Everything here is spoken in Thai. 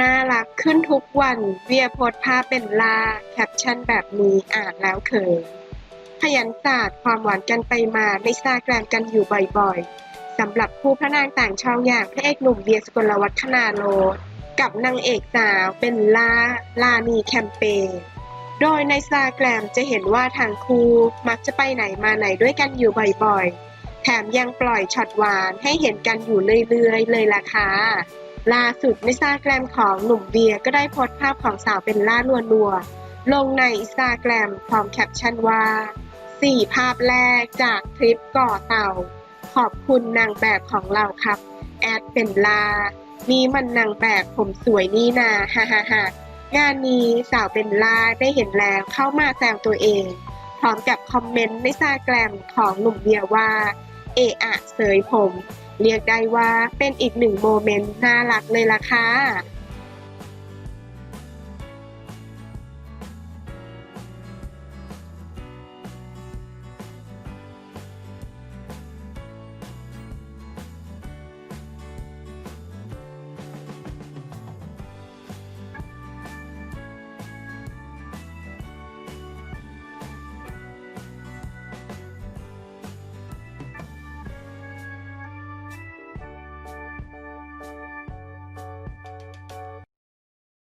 น่ารักขึ้นทุกวันเวียโพสภาพเป็นลาแคปชั่นแบบนี้อ่านแล้วเขินขยันศาสตร์ความหวานกันไปมาในซาแกรมกันอยู่บ่อยๆสำหรับคู่พระนางต่างช่องอย่างพระเอกหนุ่มเบียสกลวัฒนาโลกับนางเอกสาวเป็นลาลานีแคมเปญโดยในซาแกรมจะเห็นว่าทางคู่มักจะไปไหนมาไหนด้วยกันอยู่บ่อยๆ แถมยังปล่อยช็อตหวานให้เห็นกันอยู่เรื่อยๆ เลยล่ะค่ะ ล่าสุดในอินสตาแกรมของหนุ่มเบียร์ก็ได้โพสต์ภาพของสาวเป็นล่านัว ลงในอินสตาแกรมพร้อมแคปชั่นว่า 4 ภาพแรกจากทริปก่อเต่า ขอบคุณนางแบบของเราครับ แอดเป็นลา นี่มันนางแบบผมสวยนี่นาฮ่าฮ่าฮ่างานนี้สาวเป็นลาได้เห็นแล้วเข้ามาแซวตัวเอง พร้อมกับคอมเมนต์ในอินสตาแกรมของหนุ่มเบียร์ว่า เอะอะเสยผม เรียกได้ว่าเป็นอีกหนึ่งโมเมนต์น่ารักเลยล่ะค่ะ